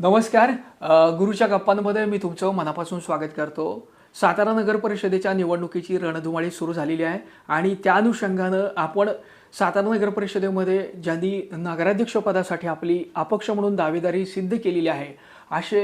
नमस्कार. गुरुच्या गप्पांमध्ये मी तुमचं मनापासून स्वागत करतो. सातारा नगर परिषदेच्या निवडणुकीची रणधुमाळी सुरू झालेली आहे आणि त्या अनुषंगानं आपण सातारा नगर परिषदेमध्ये ज्यांनी नगराध्यक्षपदासाठी आपली अपक्ष म्हणून दावेदारी सिद्ध केलेली आहे असे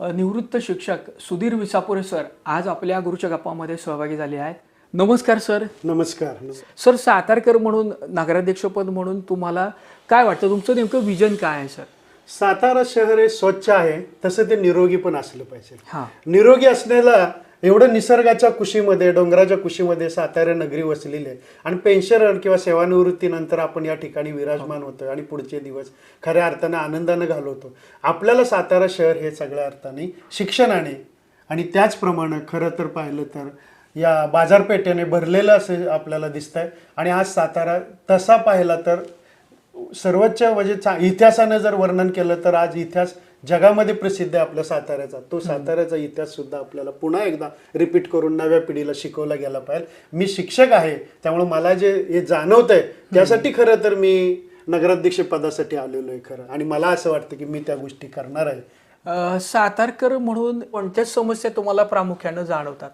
निवृत्त शिक्षक सुधीर विसापुरे सर आज आपल्या गुरुच्या गप्पामध्ये सहभागी झाले आहेत. नमस्कार सर. नमस्कार. सर सातारकर म्हणून नगराध्यक्षपद म्हणून तुम्हाला काय वाटतं? तुमचं नेमकं विजन काय आहे सर? सातारा शहर हे स्वच्छ आहे तसं ते निरोगी पण असलं पाहिजे. हां. निरोगी असण्याला एवढं निसर्गाच्या कुशीमध्ये डोंगराच्या कुशीमध्ये सातारा नगरी वसलेली आहे. आणि पेन्शन किंवा सेवानिवृत्तीनंतर आपण या ठिकाणी विराजमान होतो आणि पुढचे दिवस खऱ्या अर्थानं आनंदानं घालवतो. आपल्याला सातारा शहर हे सगळ्या अर्थाने शिक्षणाने आणि त्याचप्रमाणे खरं तर पाहिलं तर या बाजारपेठेने भरलेलं असे आपल्याला दिसत आहे आणि आज सातारा तसा पाहिला तर सर्वोच्च म्हणजे इतिहासानं जर वर्णन केलं तर आज इतिहास जगामध्ये प्रसिद्ध आहे आपल्या साताऱ्याचा. तो साताऱ्याचा इतिहास सुद्धा आपल्याला पुन्हा एकदा रिपीट करून नव्या पिढीला शिकवला गेला पाहिजे. मी शिक्षक आहे त्यामुळे मला जे हे जाणवत आहे त्यासाठी खरं तर मी नगराध्यक्ष पदासाठी आलेलो आहे खरं. आणि मला असं वाटतं की मी त्या गोष्टी करणार आहे. सातारकर म्हणून कोणत्या समस्या तुम्हाला प्रामुख्यानं जाणवतात?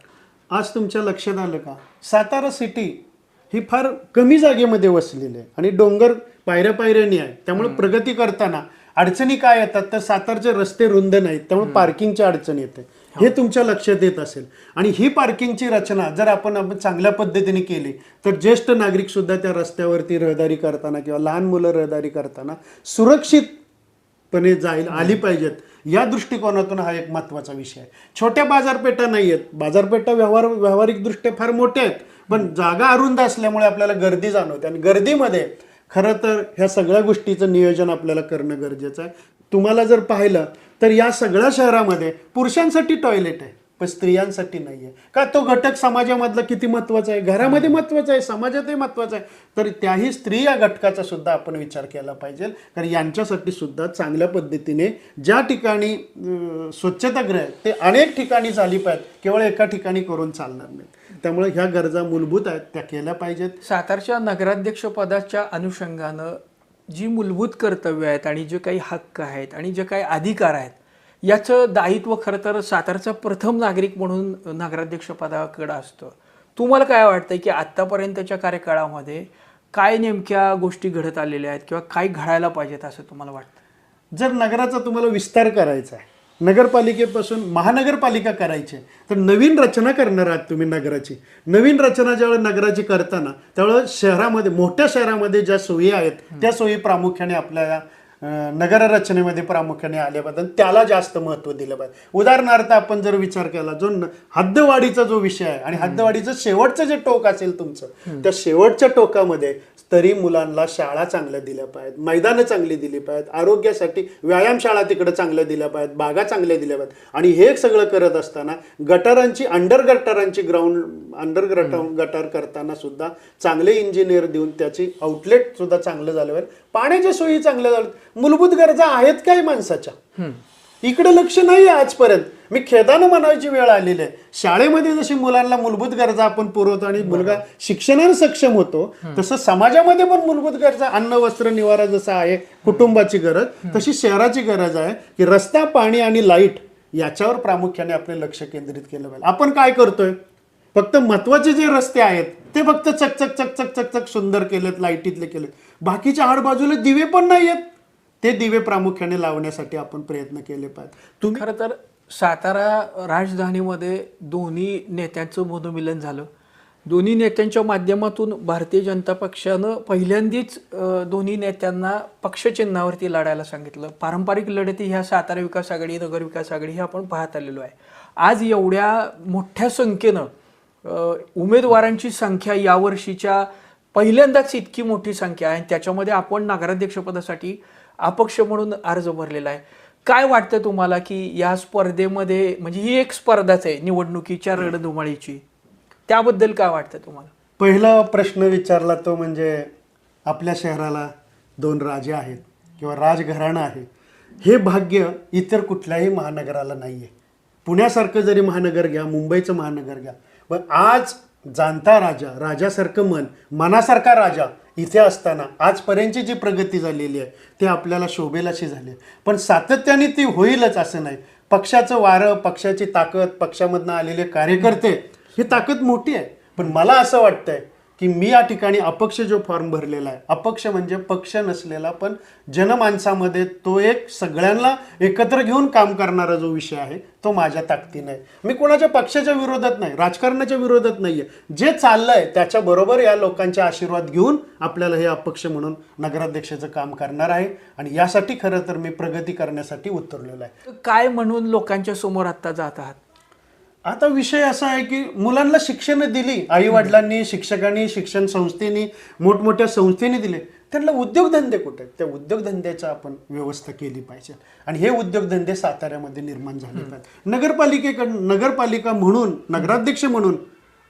आज तुमच्या लक्षात आलं का? सातारा सिटी ही फार कमी जागेमध्ये वसलेली आहे. आणि डोंगर पायऱ्या पायऱ्यानी आहे. त्यामुळे प्रगती करताना अडचणी काय येतात? तर सातारचे रस्ते रुंद नाहीत. त्यामुळे पार्किंगची अडचण येते हे तुमच्या लक्षात येत असेल. आणि ही पार्किंगची रचना जर आपण आपण चांगल्या पद्धतीने केली तर ज्येष्ठ नागरिक सुद्धा त्या रस्त्यावरती रहदारी करताना किंवा लहान मुलं रहदारी करताना सुरक्षित पणे जाईल आली पाहिजेत. या दृष्टिकोनातून हा एक महत्त्वाचा विषय आहे. छोट्या बाजारपेठा नाही आहेत बाजारपेठा व्यवहार व्यावहारिक दृष्ट्या फार मोठ्या आहेत. पण जागा अरुंद असल्यामुळे आपल्याला गर्दी जाणवते. आणि गर्दीमध्ये खरं तर ह्या सगळ्या गोष्टीचं नियोजन आपल्याला करणं गरजेचं आहे. तुम्हाला जर पाहिलं तर या सगळ्या शहरामध्ये पुरुषांसाठी टॉयलेट आहे पण स्त्रियांसाठी नाही आहे का तो घटक समाजामधला किती महत्त्वाचा आहे? घरामध्ये महत्त्वाचा आहे समाजातही महत्त्वाचा आहे. तर त्याही स्त्री या घटकाचा सुद्धा आपण विचार केला पाहिजे. कारण यांच्यासाठी सुद्धा चांगल्या पद्धतीने ज्या ठिकाणी स्वच्छतागृह ते अनेक ठिकाणी झाली पाहिजेत. केवळ एका ठिकाणी करून चालणार नाही त्यामुळे ह्या गरजा मूलभूत आहेत त्या केल्या पाहिजेत. सातारच्या नगराध्यक्ष पदाच्या अनुषंगानं जी मूलभूत कर्तव्य आहेत आणि जे काही हक्क आहेत आणि जे काही अधिकार आहेत याचं दायित्व खरं तर सातारचा प्रथम नागरिक म्हणून नगराध्यक्ष पदाकडं असतं. तुम्हाला काय वाटतंय की आत्तापर्यंतच्या कार्यकाळामध्ये काय नेमक्या गोष्टी घडत आलेल्या आहेत किंवा काय घडायला पाहिजेत असं तुम्हाला वाटतं? जर नगराचा तुम्हाला विस्तार करायचा आहे नगरपालिकेपासून महानगरपालिका करायची. आहे तर नवीन रचना करणार आहात तुम्ही नगराची. नवीन रचना ज्यावेळेला नगराची करताना त्यावेळेला शहरामध्ये मोठ्या शहरामध्ये ज्या सोयी आहेत त्या सोयी प्रामुख्याने आपल्या नगर रचनेमध्ये प्रामुख्याने आल्या पाहिजे आणि त्याला जास्त महत्त्व दिलं पाहिजे. उदाहरणार्थ आपण जर विचार केला जो हद्दवाढीचा जो विषय आहे आणि हद्दवाढीचं शेवटचं जे टोक असेल तुमचं त्या शेवटच्या टोकामध्ये तरी मुलांना शाळा चांगल्या दिल्या पाहिजेत मैदानं चांगली दिली पाहिजेत आरोग्यासाठी व्यायामशाळा तिकडे चांगल्या दिल्या पाहिजेत बागा चांगल्या दिल्या पाहिजेत. आणि हे सगळं करत असताना गटारांची अंडर गटारांची ग्राउंड अंडर गटार करताना सुद्धा चांगले इंजिनियर देऊन त्याची आउटलेट सुद्धा चांगलं झालं पाहिजे. पाण्याच्या सोयी चांगल्या झाल्या मूलभूत गरजा आहेत काय माणसाच्या? इकडे लक्ष नाही आजपर्यंत. मी खेदानं म्हणायची वेळ आलेली आहे. शाळेमध्ये जशी मुलांना मूलभूत गरजा आपण पुरवतो आणि मुलगा शिक्षणाने सक्षम होतो तसं समाजामध्ये पण मूलभूत गरजा अन्न वस्त्र निवारा जसं आहे कुटुंबाची गरज तशी शहराची गरज आहे की रस्ता पाणी आणि लाइट याच्यावर प्रामुख्याने आपले लक्ष केंद्रित केलं पाहिजे. आपण काय करतोय? फक्त महत्त्वाचे जे रस्ते आहेत ते फक्त चक चक चक चक सुंदर केलेत लाईटीतले केलेत. बाकीच्या आडबाजूला दिवे पण नाही आहेत ते दिवे प्रामुख्याने लावण्यासाठी आपण प्रयत्न केले पाहिजे. तुम्ही खरं तर सातारा राजधानीमध्ये दोन्ही नेत्यांचं मनोमिलन झालं. दोन्ही नेत्यांच्या माध्यमातून भारतीय जनता पक्षानं पहिल्यांदीच दोन्ही नेत्यांना पक्षचिन्हावरती लढायला सांगितलं. पारंपरिक लढती ह्या सातारा विकास आघाडी नगर विकास आघाडी हे आपण पाहत आलेलो आहे. आज एवढ्या मोठ्या संख्येनं उमेदवारांची संख्या यावर्षीच्या पहिल्यांदाच इतकी मोठी संख्या आहे त्याच्यामध्ये आपण नगराध्यक्षपदासाठी अपक्ष म्हणून अर्ज भरलेला आहे. काय वाटतं तुम्हाला की या स्पर्धेमध्ये म्हणजे ही एक स्पर्धाच आहे निवडणुकीच्या रणधुमाळीची. त्याबद्दल काय वाटतं तुम्हाला? पहिला प्रश्न विचारला तो म्हणजे आपल्या शहराला दोन राजे आहेत किंवा राजघराणं आहे हे भाग्य इतर कुठल्याही महानगराला नाही आहे पुण्यासारखं जरी महानगर घ्या मुंबईचं महानगर घ्या पण आज जाणता राजा राजासारखं मन मनासारखा राजा इथे असताना आजपर्यंतची जी प्रगती झालेली आहे ती आपल्याला शोभेलाशी झाली पण सातत्याने ती होईलच असं नाही. पक्षाचं वारं पक्षाची ताकद पक्षामधनं आलेले कार्यकर्ते ही ताकद मोठी आहे. पण मला असं वाटतंय की मी या ठिकाणी अपक्ष जो फॉर्म भरलेला आहे अपक्ष म्हणजे पक्ष नसलेला पण जनमानसामध्ये तो एक सगळ्यांना एकत्र घेऊन काम करणारा जो विषय आहे तो माझ्या ताकदीने आहे. मी कोणाच्या पक्षाच्या विरोधात नाही राजकारणाच्या विरोधात नाही आहे जे चाललंय त्याच्याबरोबर या लोकांच्या आशीर्वाद घेऊन आपल्याला हे अपक्ष म्हणून नगराध्यक्षाचं काम करणार आहे. आणि यासाठी खरं तर मी प्रगती करण्यासाठी उतरलेलो आहे. काय म्हणून लोकांच्या समोर आत्ता जात आहात? आता विषय असा आहे की मुलांना शिक्षण दिली आई वडिलांनी शिक्षकांनी शिक्षण संस्थेनी मोठमोठ्या संस्थेने दिले. त्यांना उद्योगधंदे कुठे? आहेत त्या उद्योगधंद्याचा आपण व्यवस्था केली पाहिजे. आणि हे उद्योगधंदे साताऱ्यामध्ये निर्माण झाले पाहिजे नगरपालिकेकडून नगरपालिका म्हणून नगराध्यक्ष म्हणून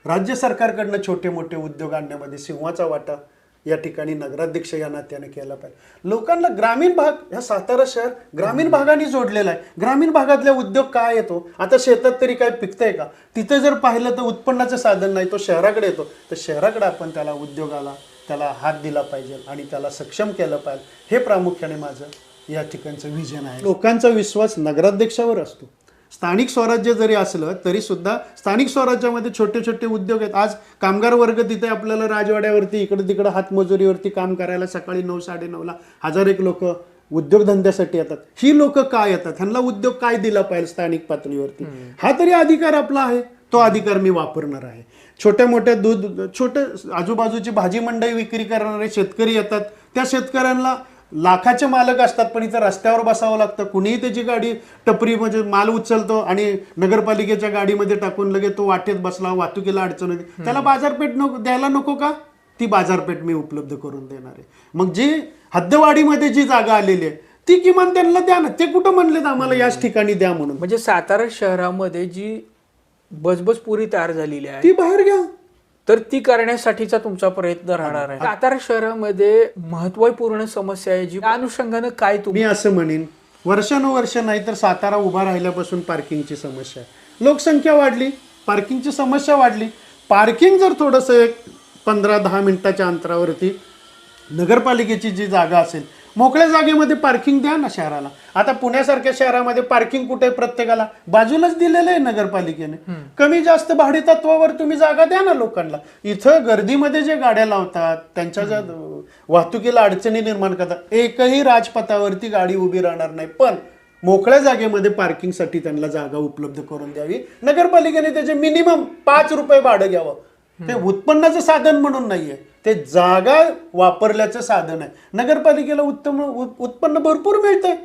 राज्य सरकारकडनं छोटे मोठे उद्योग आणण्यामध्ये सिंहाचा वाटा या ठिकाणी नगराध्यक्ष या नात्याने केला पाहिजे. लोकांना ग्रामीण भाग ह्या सातारा शहर ग्रामीण भागाने जोडलेला आहे. ग्रामीण भागातल्या उद्योग काय येतो? आता शेतात तरी काय पिकतंय का? तिथे जर पाहिलं तर उत्पन्नाचं साधन नाही तो शहराकडे येतो. तर शहराकडे आपण त्याला उद्योगाला त्याला हात दिला पाहिजे आणि त्याला सक्षम केलं पाहिजे. हे प्रामुख्याने माझं या ठिकाणचं विजन आहे. लोकांचा विश्वास नगराध्यक्षावर असतो. स्थानिक स्वराज्य जरी असलं तरी सुद्धा स्थानिक स्वराज्यामध्ये छोटे छोटे उद्योग आहेत. आज कामगार वर्ग तिथे आपल्याला राजवाड्यावरती इकडे तिकडे हातमजुरीवरती काम करायला सकाळी नऊ साडेनऊला हजार एक लोक उद्योगधंद्यासाठी येतात. ही लोक काय येतात? ह्यांना उद्योग काय दिला पाहिजे स्थानिक पातळीवरती? हा तरी अधिकार आपला आहे. तो अधिकार मी वापरणार आहे. छोट्या मोठ्या दूध छोटे आजूबाजूची भाजी मंडई विक्री करणारे शेतकरी येतात. त्या शेतकऱ्यांना लाखाचे मालक असतात पण इथं रस्त्यावर बसावं लागतं. कुणीही त्याची गाडी टपरी म्हणजे माल उचलतो आणि नगरपालिकेच्या गाडीमध्ये टाकून लगेच तो वाटेत बसला वाहतुकीला अडचण होती त्याला बाजारपेठ नको द्यायला नको का? ती बाजारपेठ मी उपलब्ध करून देणार आहे. मग जी हद्दवाढीमध्ये जी जागा आलेली आहे ती किमान त्यांना द्या ना. ते कुठं म्हणलेत आम्हाला याच ठिकाणी द्या म्हणून. म्हणजे सातारा शहरामध्ये जी बसबस पुरी तयार झालेली आहे ती बाहेर घ्या. तर ती करण्यासाठीचा तुमचा प्रयत्न राहणार आहे. सातारा शहरामध्ये महत्त्वपूर्ण समस्या आहे जी त्या अनुषंगानं काय तुम्ही मी असं म्हणेन वर्षानुवर्ष नाही तर सातारा उभा राहिल्यापासून पार्किंगची समस्या आहे. लोकसंख्या वाढली पार्किंगची समस्या वाढली. पार्किंग जर थोडंसं एक पंधरा दहा मिनिटाच्या अंतरावरती नगरपालिकेची जी जागा असेल मोकळ्या जागेमध्ये पार्किंग द्या ना शहराला. आता पुण्यासारख्या शहरामध्ये पार्किंग कुठे प्रत्येकाला? बाजूलाच दिलेलं आहे नगरपालिकेने. कमी जास्त भाडे तत्वावर तुम्ही जागा द्या ना लोकांना. इथं गर्दीमध्ये जे गाड्या लावतात त्यांच्या ज्या वाहतुकीला अडचणी निर्माण करतात एकही राजपथावरती गाडी उभी राहणार नाही. पण मोकळ्या जागेमध्ये पार्किंगसाठी त्यांना जागा उपलब्ध करून द्यावी. नगरपालिकेने त्याचे मिनिमम पाच रुपये भाडं घ्यावं. ते उत्पन्नाचं साधन म्हणून नाहीये. ते जागा वापरल्याचं साधन आहे. नगरपालिकेला उत्तम उत्पन्न भरपूर मिळतंय.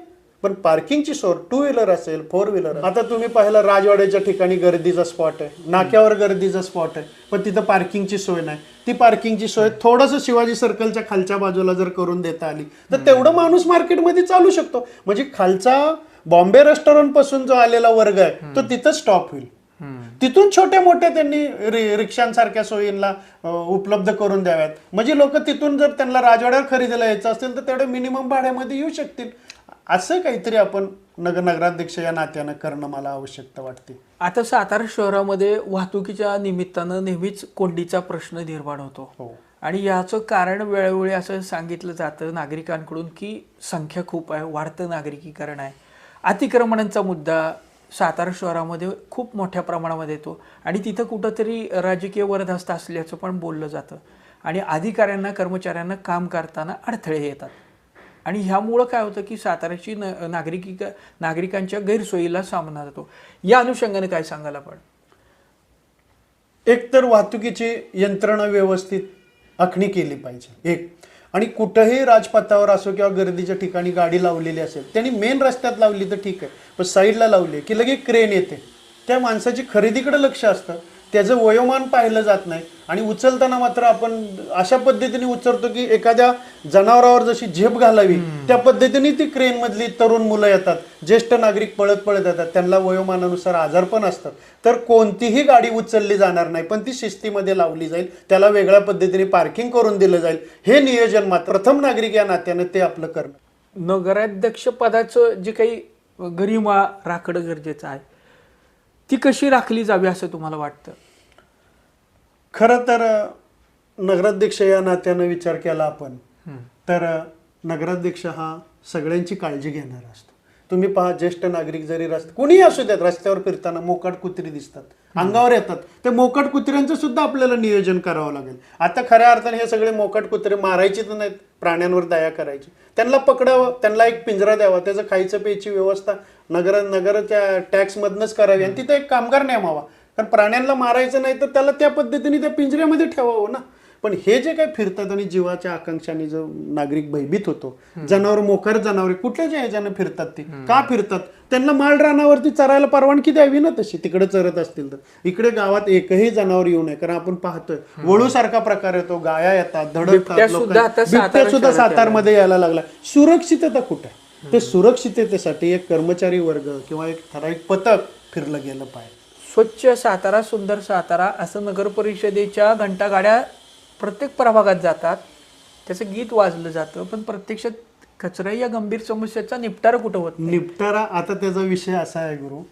पण पार्किंगची सोय टू व्हीलर असेल फोर व्हीलर आता तुम्ही पाहिलं राजवाड्याच्या ठिकाणी गर्दीचा स्पॉट आहे. नाक्यावर गर्दीचा स्पॉट आहे. पण तिथं पार्किंगची सोय नाही. ती पार्किंगची सोय थोडंसं शिवाजी सर्कलच्या खालच्या बाजूला जर करून देता आली तर तेवढं माणूस मार्केटमध्ये चालू शकतो. म्हणजे खालचा बॉम्बे रेस्टॉरंटपासून जो आलेला वर्ग आहे तो तिथं स्टॉप होईल. तिथून छोट्या मोठ्या त्यांनी रिक्षांसारख्या सोयींना उपलब्ध करून द्याव्यात. म्हणजे लोक तिथून जर त्यांना राजवाड्यावर खरेदीला यायचं असेल तर तेवढे मिनिमम भाड्यामध्ये येऊ शकतील. असं काहीतरी आपण नगर नगराध्यक्ष या नात्यानं करणं मला आवश्यकता वाटते. आता सातारा शहरामध्ये वाहतुकीच्या निमित्तानं नेहमीच कोंडीचा प्रश्न निर्माण होतो. हो. आणि याचं कारण वेळोवेळी असं सांगितलं जातं नागरिकांकडून की संख्या खूप आहे वाढतं नागरिकीकरण आहे. अतिक्रमणांचा मुद्दा सातारा शहरामध्ये खूप मोठ्या प्रमाणामध्ये येतो. आणि तिथं कुठंतरी राजकीय वरदहस्त असल्याचं पण बोललं जातं. आणि अधिकाऱ्यांना कर्मचाऱ्यांना काम करताना अडथळे येतात. आणि ह्यामुळं काय होतं की साताऱ्याची न नागरिकी नागरिकांच्या गैरसोयीला सामना जातो. या अनुषंगाने काय सांगाल आपण? एकतर वाहतुकीची यंत्रणा व्यवस्थित आखणी केली पाहिजे. एक आणि कुठंही राजपथावर असो किंवा गर्दीच्या ठिकाणी गाडी लावलेली असेल त्यांनी मेन रस्त्यात लावली तर ठीक आहे. पण साईडला लावली की लगेच क्रेन येते. त्या माणसाची खरेदीकडे लक्ष असतं. त्याचं वयोमान पाहिलं जात नाही. आणि उचलताना मात्र आपण अशा पद्धतीने उचलतो की एखाद्या जनावरावर जशी झेप घालावी त्या पद्धतीने ती क्रेन मधली तरुण मुलं येतात. ज्येष्ठ नागरिक पळत पळत येतात. त्यांना वयोमानानुसार आजार पण असतात. तर कोणतीही गाडी उचलली जाणार नाही पण ती शिस्तीमध्ये लावली जाईल. त्याला वेगळ्या पद्धतीने पार्किंग करून दिलं जाईल. हे नियोजन मात्र प्रथम नागरिक या नात्यानं ते आपलं करणं नगराध्यक्ष पदाचं जे काही गरिमा राखणं गरजेचं आहे ती कशी राखली जावी असं तुम्हाला वाटतं? खरं तर नगराध्यक्ष या नात्यानं विचार केला आपण तर नगराध्यक्ष हा सगळ्यांची काळजी घेणारा असतो. तुम्ही पहा ज्येष्ठ नागरिक जरी रस्ते कोणीही असू द्यात रस्त्यावर फिरताना मोकाट कुत्री दिसतात. अंगावर येतात. ते मोकाट कुत्र्यांचं सुद्धा आपल्याला नियोजन करावं लागेल. आता खऱ्या अर्थाने हे सगळे मोकाट कुत्रे मारायचे तर नाहीत प्राण्यांवर दया करायची. त्यांना पकडावं त्यांना एक पिंजरा द्यावा त्याचं खायचं प्यायची व्यवस्था नगर नगरच्या टॅक्समधनंच करावी आणि तिथे एक कामगार नेमावा. कारण प्राण्यांना मारायचं नाही तर त्याला त्या पद्धतीने त्या पिंजऱ्यामध्ये ठेवावं ना. पण हे जे काही फिरतात आणि जीवाच्या आकांक्षाने जो नागरिक भयभीत होतो जनावर मोकर जनावरे कुठल्याच्या ह्याच्यानं फिरतात ती? का फिरतात? त्यांना माळ रानावरती चरायला परवानगी द्यावी ना तशी. तिकडे चरत असतील तर. इकडे गावात एकही जनावर येऊ नये. कारण आपण पाहतोय वळू सारखा प्रकार येतो. गाया येतात धडकतात बिबट्या सुद्धा सातारमध्ये यायला लागला. सुरक्षितता कुठे? ते सुरक्षिततेसाठी एक कर्मचारी वर्ग किंवा एक ठराविक पथक फिरलं गेलं पाहिजे. स्वच्छ सातारा सुंदर सातारा असं नगर परिषदेच्या घंटागाड्या प्रत्येक प्रभागात जातात. त्याचं गीत वाजलं जातं पण प्रत्यक्षात कचरा या गंभीर समस्येचा निपटारा कुठं होत नाही. निपटारा आता त्याचा विषय असा आहे गुरु.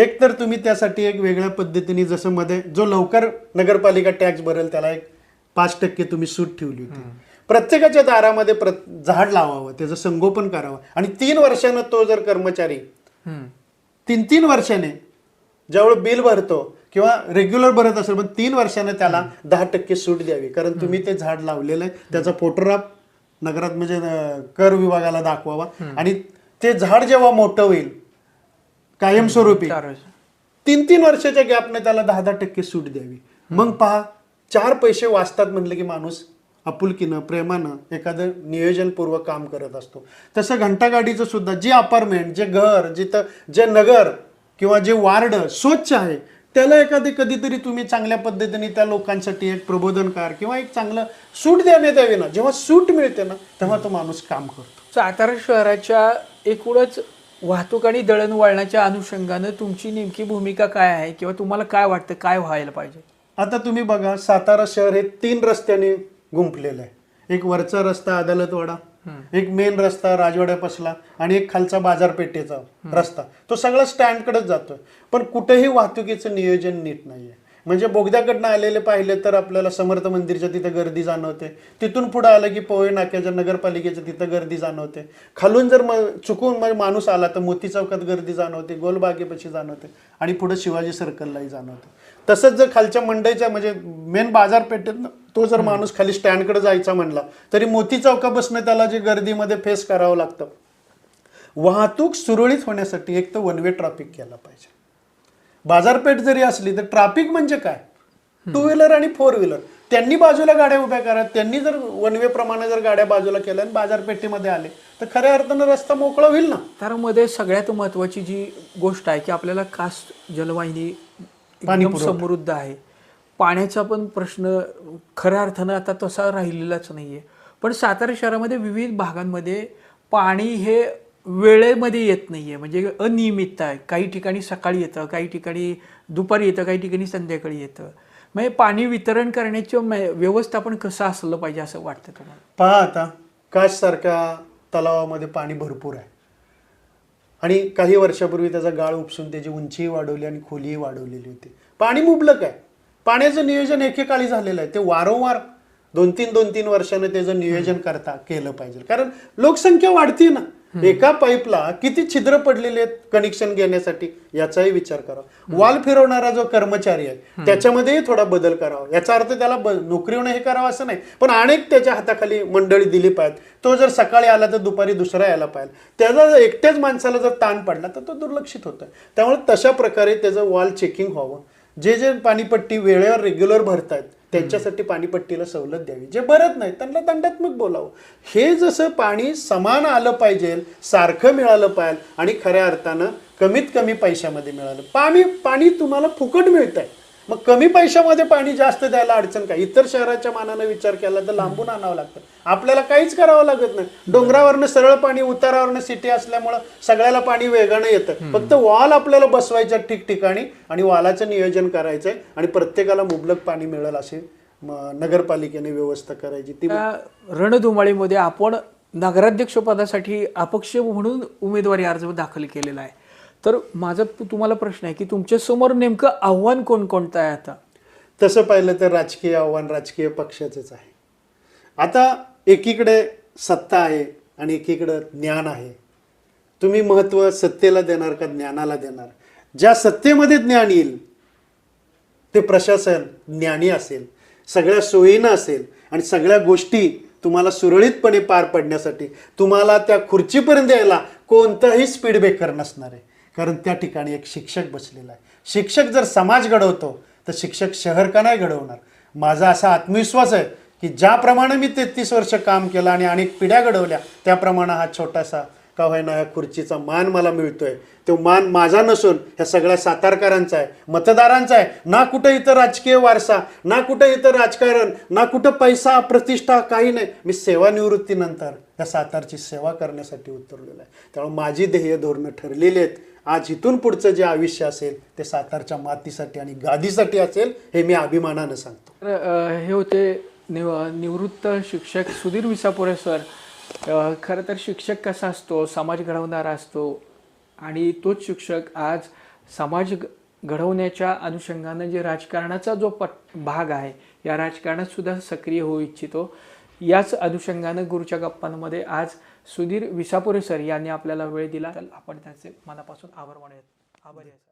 एक तर तुम्ही त्यासाठी एक वेगळ्या पद्धतीने जसं मध्ये जो लवकर नगरपालिका टॅक्स भरेल त्याला एक पाच टक्के तुम्ही सूट ठेवली होती. प्रत्येकाच्या दारामध्ये प्र झाड लावावं त्याचं संगोपन करावं. आणि तीन वर्षानं तो जर कर्मचारी हम्म. तीन तीन वर्षाने ज्यावेळेस बिल भरतो किंवा रेग्युलर भरत असेल पण तीन वर्षाने त्याला दहा टक्के सूट द्यावी. कारण तुम्ही ते झाड लावलेलं आहे त्याचा फोटोग्राफ नगरात म्हणजे कर विभागाला दाखवावा. आणि ते झाड जेव्हा मोठं होईल कायमस्वरूपी. तीन तीन वर्षाच्या गॅपने त्याला दहा दहा टक्के सूट द्यावी. मग पहा चार पैसे वाचतात म्हणलं की माणूस आपुलकीनं प्रेमानं एखादं नियोजनपूर्वक काम करत असतो. तसं घंटागाडीचं सुद्धा जी अपार्टमेंट जे घर जिथं जे नगर किंवा जे वार्ड स्वच्छ आहे त्याला एखादी कधीतरी तुम्ही चांगल्या पद्धतीने त्या लोकांसाठी एक प्रबोधनकार किंवा एक चांगलं सूट देण्यात यावी ना जेव्हा सूट मिळते ना तेव्हा तो माणूस काम करतो. सातारा शहराच्या एकूणच वाहतूक आणि दळणवळणाच्या अनुषंगानं तुमची नेमकी भूमिका काय आहे किंवा तुम्हाला काय वाटतं काय व्हायला पाहिजे? आता तुम्ही बघा सातारा शहर हे तीन रस्त्याने गुंफलेलं आहे. एक वरचा रस्ता अदालतवाडा एक मेन रस्ता राजवाड्यापासला आणि एक खालचा बाजारपेठेचा रस्ता. तो सगळा स्टँडकडेच जातोय. पण कुठेही वाहतुकीचं नियोजन नीट नाहीये. म्हणजे बोगद्याकडनं आलेले पाहिले तर आपल्याला समर्थ मंदिरच्या तिथं गर्दी जाणवते. तिथून पुढे आलं की पोहे नाक्याच्या नगरपालिकेच्या तिथं गर्दी जाणवते. खालून जर म चुकून म्हणजे माणूस आला तर मोती चौकात गर्दी जाणवते गोलबागेपाशी जाणवते आणि पुढे शिवाजी सर्कललाही जाणवते. तसंच जर खालच्या मंडईच्या म्हणजे मेन बाजारपेठेत तो जर माणूस खाली स्टँडकडे जायचा म्हणला तरी मोती चौकापासून त्याला जे गर्दीमध्ये फेस करावं लागतं. वाहतूक सुरळीत होण्यासाठी एक तर वन वे ट्रॅफिक केला पाहिजे. बाजारपेठ जरी असली तर ट्रॅफिक म्हणजे काय? टू व्हीलर आणि फोर व्हीलर त्यांनी बाजूला गाड्या उभ्या करा त्यांनी जर वन वे प्रमाणे जर गाड्या बाजूला केल्या आणि बाजारपेठेमध्ये आले तर खऱ्या अर्थानं रस्ता मोकळा होईल ना? त्यामध्ये सगळ्यात महत्वाची जी गोष्ट आहे की आपल्याला कास्ट जलवाहिनी पाणी. समृद्ध आहे. पाण्याचा पण प्रश्न खऱ्या अर्थानं आता तसा राहिलेलाच नाहीये. पण सातारा शहरामध्ये विविध भागांमध्ये पाणी हे वेळेमध्ये येत नाहीये. म्हणजे अनियमितता आहे. काही ठिकाणी सकाळी येतं काही ठिकाणी दुपारी येतं काही ठिकाणी संध्याकाळी येतं. म्हणजे पाणी वितरण करण्याचं व्यवस्थापन कसं असलं पाहिजे असं वाटतं तुम्हाला? पहा आता काश सारख्या तलावामध्ये पाणी भरपूर आहे. आणि काही वर्षापूर्वी त्याचा गाळ उपसून त्याची उंचीही वाढवली आणि खोलीही वाढवलेली होती. पाणी मुबलक आहे. पाण्याचं नियोजन एकेकाळी झालेलं आहे. ते वारंवार दोन तीन दोन तीन वर्षानं त्याचं नियोजन करता केलं पाहिजे. कारण लोकसंख्या वाढती ना. एका पाईपला किती छिद्र पडलेले आहेत कनेक्शन घेण्यासाठी? याचाही विचार करा. वाल फिरवणारा जो कर्मचारी आहे त्याच्यामध्येही थोडा बदल करावा. याचा अर्थ त्याला ब- नोकरीवर हे करावं असं नाही पण अनेक त्याच्या हाताखाली मंडळी दिली पाहिजे तो जर सकाळी आला तर दुपारी दुसरा यायला पाहिजे. त्याचा जर एकट्याच माणसाला जर ताण पडला तर तो दुर्लक्षित होतोय. त्यामुळे तशा प्रकारे त्याचं वॉल चेकिंग व्हावं. जे जे पाणीपट्टी वेळेवर रेग्युलर भरतायत त्यांच्यासाठी पाणीपट्टीला सवलत द्यावी. जे भरत नाही त्यांना दंडात्मक बोलावं. हे जसं पाणी समान आलं पाहिजे सारखं मिळालं पाहिजे आणि खऱ्या अर्थानं कमीत कमी पैशामध्ये मिळालं. पाणी पाणी तुम्हाला फुकट मिळत आहे मग कमी पैशामध्ये पाणी जास्त द्यायला अडचण काय? इतर शहराच्या मानानं विचार केला तर लांबून आणावं लागतं. आपल्याला काहीच करावं लागत नाही. डोंगरावरनं सरळ पाणी उतारावरनं सिटी असल्यामुळं सगळ्याला पाणी वेगानं येतं. फक्त वॉल आपल्याला बसवायचा ठिकठिकाणी आणि वॉलाचं नियोजन करायचंय आणि प्रत्येकाला मुबलक पाणी मिळेल अशी नगरपालिकेने व्यवस्था करायची. ती रणधुमाळीमध्ये आपण नगराध्यक्ष पदासाठी अपक्ष म्हणून उमेदवारी अर्ज दाखल केलेला आहे. तर माझा तुम्हाला प्रश्न आहे की तुमच्यासमोर नेमकं आव्हान कोणकोणतं आहे आता? तसं पाहिलं तर राजकीय आव्हान राजकीय पक्षाचंच आहे. आता एकीकडे सत्ता आहे आणि एकीकडं ज्ञान आहे. तुम्ही महत्त्व सत्तेला देणार का ज्ञानाला देणार? ज्या सत्तेमध्ये ज्ञान येईल ते प्रशासन ज्ञानी असेल सगळ्या सोयीनं असेल आणि सगळ्या गोष्टी तुम्हाला सुरळीतपणे पार पडण्यासाठी तुम्हाला त्या खुर्चीपर्यंत यायला कोणताही स्पीड ब्रेकर नसणार आहे. कारण त्या ठिकाणी एक शिक्षक बसलेला आहे. शिक्षक जर समाज घडवतो तर शिक्षक शहर का नाही घडवणार? माझा असा आत्मविश्वास आहे की ज्याप्रमाणे मी तेहतीस वर्ष काम केलं आणि अनेक पिढ्या घडवल्या त्याप्रमाणे हा छोटासा का होईना या खुर्चीचा मान मला मिळतोय. तो मान माझा नसून ह्या सगळ्या सातारकरांचा आहे मतदारांचा आहे. ना कुठं इथं राजकीय वारसा ना कुठं इथं राजकारण ना कुठं पैसा प्रतिष्ठा काही नाही. मी सेवानिवृत्तीनंतर या सातारची सेवा करण्यासाठी उतरलेलो आहे. त्यामुळे माझी ध्येय धोरणं ठरलेली आहेत. आज इथून पुढचं जे आयुष्य असेल ते सातारच्या मातीसाठी आणि गादीसाठी असेल हे मी अभिमानानं सांगतो. तर हे होते निव निवृत्त शिक्षक सुधीर विसापुरे सर. खरं तर शिक्षक कसा असतो? समाज घडवणारा असतो. आणि तोच शिक्षक आज समाज घ- घडवण्याच्या अनुषंगानं जे राजकारणाचा जो पट भाग आहे या राजकारणात सुद्धा सक्रिय होऊ इच्छितो. याच अनुषंगानं गुरुच्या गप्पांमध्ये आज सुधीर विसापुरे सर यांनी आपल्याला वेळ दिला. तर आपण त्यांचे मनापासून आभार मानूयात. आभारी आहे